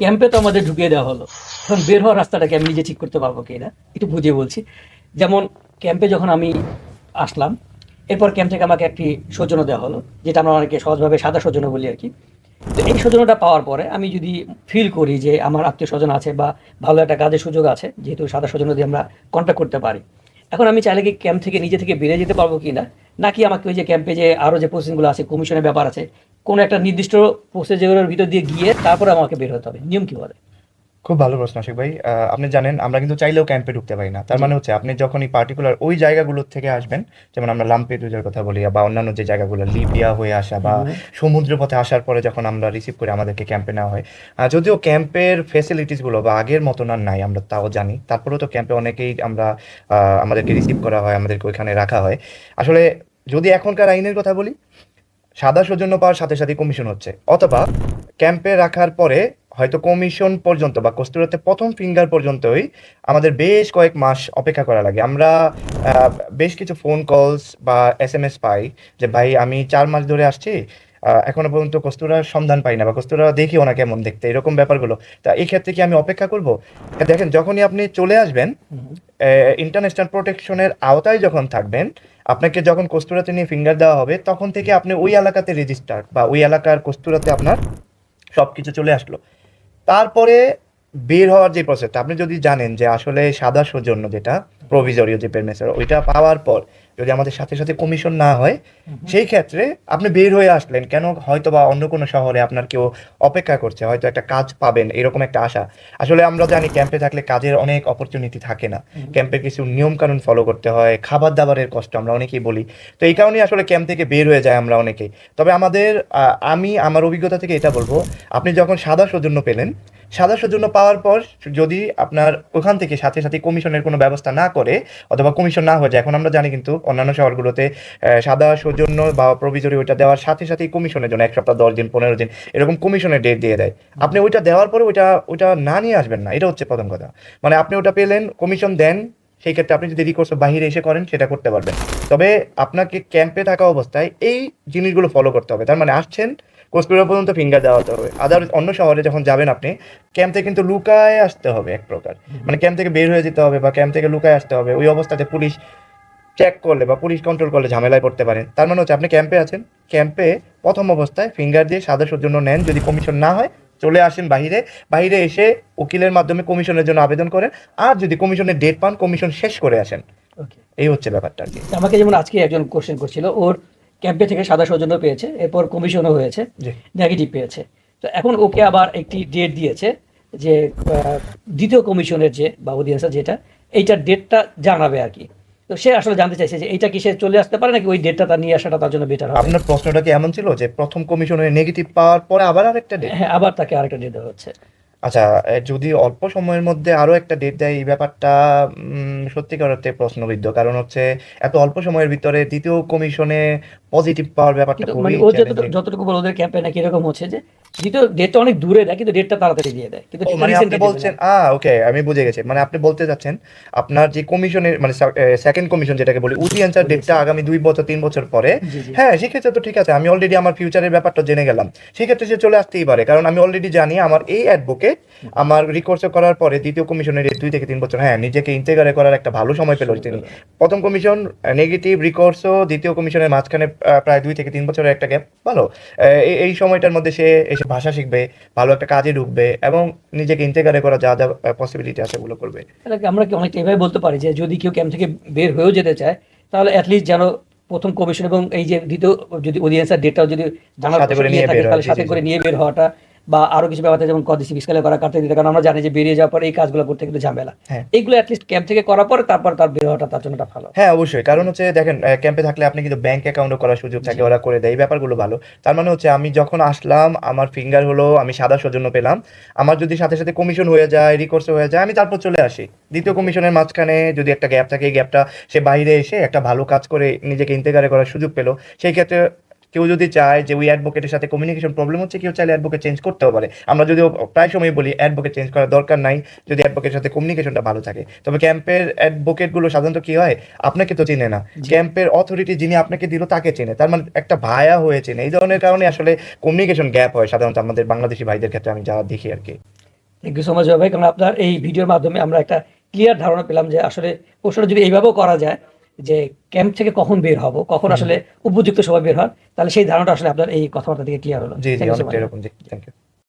ক্যাম্পে তো আমাদের ঢুকিয়ে দেওয়া হলো। এখন বের হওয়ার রাস্তাটাকে আমি নিজে ঠিক করতে পারব কি না একটু বুঝিয়ে বলছি। যেমন ক্যাম্পে যখন আমি আসলাম, এরপর ক্যাম্প থেকে আমাকে একটি সৌজন্য দেওয়া হলো, যেটা আমরা অনেকে সহজভাবে সাদা সৌজন্য বলি আর কি। তো এই সৌজন্যটা পাওয়ার পরে আমি যদি ফিল করি যে আমার আত্মীয় স্বজন আছে বা ভালো একটা কাজের সুযোগ আছে, যেহেতু সাদা সৌজন্য দিয়ে আমরা কন্ট্যাক্ট করতে পারি, এখন আমি চাইলে কি ক্যাম্প থেকে নিজে থেকে বেরিয়ে যেতে পারব কি না নাকি আমাকে ওই যে ক্যাম্পে যে আরও যে প্রসেসিংগুলো আছে কমিশনের ব্যাপার আছে কোনো একটা নির্দিষ্ট প্রসেসের ভিতর দিয়ে গিয়ে তারপরে আমাকে বের হতে হবে। নিয়ম কি বলে? খুব ভালো প্রশ্ন আশিক ভাই। আপনি জানেন আমরা কিন্তু চাইলেও ক্যাম্পে ঢুকতে পারি না। তার মানে হচ্ছে আপনি যখন এই পার্টিকুলার ওই জায়গাগুলোর থেকে আসবেন যেমন আমরা লাম্পেদুজের কথা বলি বা অন্যান্য যে জায়গাগুলো লিবিয়া হয়ে আসা বা সমুদ্র পথে আসার পরে যখন আমরা রিসিভ করে আমাদেরকে ক্যাম্পে নেওয়া হয়। যদিও ক্যাম্পের ফেসিলিটিসগুলো বা আগের মতন আর নাই আমরা তাও জানি। তারপরেও তো ক্যাম্পে অনেকেই আমরা আমাদেরকে রিসিভ করা হয় আমাদেরকে ওইখানে রাখা হয়। আসলে যদি এখনকার আইনের কথা বলি সাদা সৌজন্য পাওয়ার সাথে সাথে কমিশন হচ্ছে। অথবা ক্যাম্পে রাখার পরে হয়তো কমিশন পর্যন্ত বা কস্তুরাতে প্রথম ফিঙ্গার পর্যন্তই আমাদের বেশ কয়েক মাস অপেক্ষা করা লাগে। আমরা বেশ কিছু ফোন কলস বা এস এম এস পাই যে ভাই আমি চার মাস ধরে আসছি এখনও পর্যন্ত কস্তুরার সন্ধান পাই না বা কস্তুরা দেখিও না কেমন দেখতে এরকম ব্যাপারগুলো। তা এই ক্ষেত্রে কি আমি অপেক্ষা করব? দেখেন যখনই আপনি চলে আসবেন ইন্টারন্যাশনাল প্রোটেকশনের আওতায় যখন থাকবেন আপনাকে যখন কস্তুরাতে নিয়ে ফিঙ্গার দেওয়া হবে, তখন থেকে আপনি ওই এলাকাতে রেজিস্টার বা ওই এলাকার কস্তুরাতে আপনার সব কিছু চলে আসলো। তারপরে বের হওয়ার যে প্রসেসটা আপনি যদি জানেন যে আসলে সাদা সৌজন্য যেটা প্রভিজরীয় যে পেরমেসের ওইটা পাওয়ার পর যদি আমাদের সাথে সাথে কমিশন না হয় সেই ক্ষেত্রে আপনি বের হয়ে আসলেন কেন? হয়তো বা অন্য কোনো শহরে আপনার কেউ অপেক্ষা করছে হয়তো একটা কাজ পাবেন এরকম একটা আশা। আসলে আমরা জানি ক্যাম্পে থাকলে কাজের অনেক অপরচুনিটি থাকে না। ক্যাম্পে কিছু নিয়ম কানুন ফলো করতে হয় খাবার দাবারের কষ্ট আমরা অনেকেই বলি। তো এই কারণেই আসলে ক্যাম্প থেকে বের হয়ে যায় আমরা অনেকেই তবে আমাদের আমি আমার অভিজ্ঞতা থেকে এটা বলব আপনি যখন সাদা সৌজন্য পেলেন সাদা সৌজন্য পাওয়ার পর যদি আপনার ওখান থেকে সাথে সাথে কমিশনের কোনো ব্যবস্থা না করে অথবা কমিশন না হয়ে যায়, এখন আমরা জানি কিন্তু অন্যান্য শহরগুলোতে সাদা সৌজন্য বা প্রভিজরি ওইটা দেওয়ার সাথে সাথেই কমিশনের জন্য এক সপ্তাহ, দশ দিন, পনেরো দিন এরকম কমিশনের ডেট দিয়ে দেয়। আপনি ওইটা দেওয়ার পরে ওইটা ওইটা না নিয়ে আসবেন না। এটা হচ্ছে প্রথম কথা। মানে আপনি ওটা পেলেন, কমিশন দেন, সেই ক্ষেত্রে আপনি যদি রিকোর্স বাহিরে এসে করেন, সেটা করতে পারবেন। তবে আপনাকে ক্যাম্পে থাকা অবস্থায় এই জিনিসগুলো ফলো করতে হবে। তার মানে আসছেন কোচবিহার পর্যন্ত ফিঙ্গার দেওয়া হবে। আদার অন্য শহরে যখন যাবেন আপনি ক্যাম্প থেকে কিন্তু লুকায় আসতে হবে এক প্রকার। মানে ক্যাম্প থেকে বের হয়ে যেতে হবে বা ক্যাম্প থেকে লুকায় আসতে হবে। ওই অবস্থাতে পুলিশ চেক করলে বা পুলিশ কন্ট্রোল করলে ঝামেলায় পড়তে পারেন। তার মানে হচ্ছে আপনি ক্যাম্পে আছেন। ক্যাম্পে প্রথম অবস্থায় ফিঙ্গার দিয়ে সাদা সৌজন্য নেন। যদি কমিশন না হয় চলে আসেন বাইরে বাইরে এসে উকিলের মাধ্যমে কমিশনের জন্য আবেদন করেন। আর যদি কমিশনের ডেট পান কমিশন শেষ করে আসেন। ওকে এই হচ্ছে ব্যাপারটা আর কি। আমাকে যেমন আজকে একজন কোশ্চেন করছিল ওর ক্যাম্পে থেকে সাদা সৌজন্য পেয়েছে এরপর কমিশনও হয়েছে নেগেটিভ পেয়েছে। তো এখন ওকে আবার একটি ডেট দিয়েছে যে দ্বিতীয় কমিশনের যে বা অডিয়েন্সের যেটা এইটার ডেটটা জানাবে আর কি। তো সে আসলে জানতে চাইছে যে এইটা কি সে চলে আসতে পারে নাকি ওই ডেটটা তার নিয়ে আসাটা তার জন্য বেটার হবে? আপনার প্রশ্নটা কি এমন ছিল যে প্রথম কমিশনের নেগেটিভ পাওয়ার পরে আবার আরেকটা ডেট হ্যাঁ আবার তাকে আরেকটা ডেট দেওয়া হচ্ছে। আচ্ছা যদি অল্প সময়ের মধ্যে আরও একটা ডেট দেয় এই ব্যাপারটা উম, সত্যিকার অর্থে প্রশ্নবিদ্ধ। কারণ হচ্ছে এত অল্প সময়ের ভিতরে দ্বিতীয় কমিশনে পজিটিভ পাওয়ার ব্যাপারটা খুবই মানে ও যতটুকু বলে ওদের ক্যাম্পে নাকি এরকম হচ্ছে যে দ্বিতীয় ডেটটা অনেক দূরে দেয় কিন্তু ডেটটা তাড়াতাড়ি দিয়ে দেয়। কিন্তু মানে আপনি বলছেন আ ওকে আমি বুঝে গেছি। মানে আপনি বলতে চাচ্ছেন আপনার যে কমিশনের মানে সেকেন্ড কমিশন যেটাকে বলি উডিয়েন্সার ডেটটা আগামী দুই বছর তিন বছর পরে। হ্যাঁ সেক্ষেত্রে তো ঠিক আছে আমি অলরেডি আমার ফিউচারের ব্যাপারটা জেনে গেলাম। সেক্ষেত্রে সে চলে আসতেই পারে কারণ আমি অলরেডি জানি আমার এই অ্যাডভোকেট আমার রিকোর্স করার পরে দ্বিতীয় কমিশনের দুই থেকে তিন বছর হ্যাঁ নিজেকে ইন্টেগ্রে করার একটা ভালো সময় পেল তিনি। প্রথম কমিশন নেগেটিভ রিকোর্সও দ্বিতীয় কমিশনের মাঝখানে প্রায় দুই থেকে তিন বছরের একটা গ্যাপ ভালো। এই- সময়টার মধ্যে সে এসে ভাষা শিখবে ভালো একটা কাজে ঢুকবে এবং নিজেকে ইন্টেগ্রে করা যা যা পসিবিলিটি আছে ওগুলো করবে। আমরা কি অনেকটা এভাবে বলতে পারি যে যদি কেউ ক্যাম্প থেকে বের হয়েও যেতে চায় তাহলে অ্যাটলিস্ট যেন প্রথম কমিশন এবং এই যে দ্বিতীয় যদি অডিয়েন্সের ডেটটাও যদি জানার সাথে থাকে করে নিয়ে বের হওয়াটা বা আরও কিছু ব্যাপার যেমন কদিসি বিস্কালে করা কাটতে দিতে কারণ আমরা জানি যে বেরিয়ে যাওয়ার পরে এই কাজগুলো করতে কিন্তু ঝামেলা। হ্যাঁ। এইগুলো অ্যাটলিস্ট ক্যাম্প থেকে করার পরে তারপর তার বের হওয়াটা তার জন্য ভালো। হ্যাঁ অবশ্যই। কারণ হচ্ছে দেখেন ক্যাম্পে থাকলে আপনি কিন্তু ব্যাংক অ্যাকাউন্টও করার সুযোগ থাকে ওরা করে দেয় এই ব্যাপারগুলো ভালো। তার মানে হচ্ছে আমি যখন আসলাম আমার ফিঙ্গার হলো আমি সাদা সৌজন্য পেলাম। আমার যদি সাথে সাথে কমিশন হয়ে যায় রিকোর্স হয়ে যায় আমি তারপর চলে আসি। দ্বিতীয় কমিশনের মাঝখানে যদি একটা গ্যাপ থাকে এই গ্যাপটা সে বাইরে এসে একটা ভালো কাজ করে নিজেকে ইন্তেগারে করার সুযোগ পেল সেই ক্ষেত্রে কেউ যদি চায় যে ওই অ্যাডভোকেটের সাথে কমিউনিকেশন প্রবলেম হচ্ছে কেউ চাইলে অ্যাডভোকেট চেঞ্জ করতেও পারে। আমরা যদিও প্রায় সময় বলি অ্যাডভোকেট চেঞ্জ করার দরকার নাই যদি অ্যাডভোকেটের সাথে কমিউনিকেশনটা ভালো থাকে। তবে ক্যাম্পের অ্যাডভোকেটগুলো সাধারণত কি হয়? আপনাকে তো চিনে না। ক্যাম্পের অথরিটি যিনি আপনাকে দিল তাকে চেনে। তার মানে একটা ভায়া হয়ে চেনে। এই ধরনের কারণে আসলে কমিউনিকেশন গ্যাপ হয় সাধারণত আমাদের বাংলাদেশি ভাইদের ক্ষেত্রে আমি যা দেখি আর কি। থ্যাংক ইউ সো মাচ ভাই। কারণ আপনার এই ভিডিওর মাধ্যমে আমরা একটা ক্লিয়ার ধারণা পেলাম যে আসলে প্রশ্নটা যদি এইভাবেও করা যায় যে ক্যাম্প থেকে কখন বের হব কখন আসলে উপযুক্ত সময় বের হয় তাহলে সেই ধারণাটা আসলে আপনার এই কথাবার্তা থেকে ক্লিয়ার হলো। জি জি অনেকটা এরকম জি থ্যাংক ইউ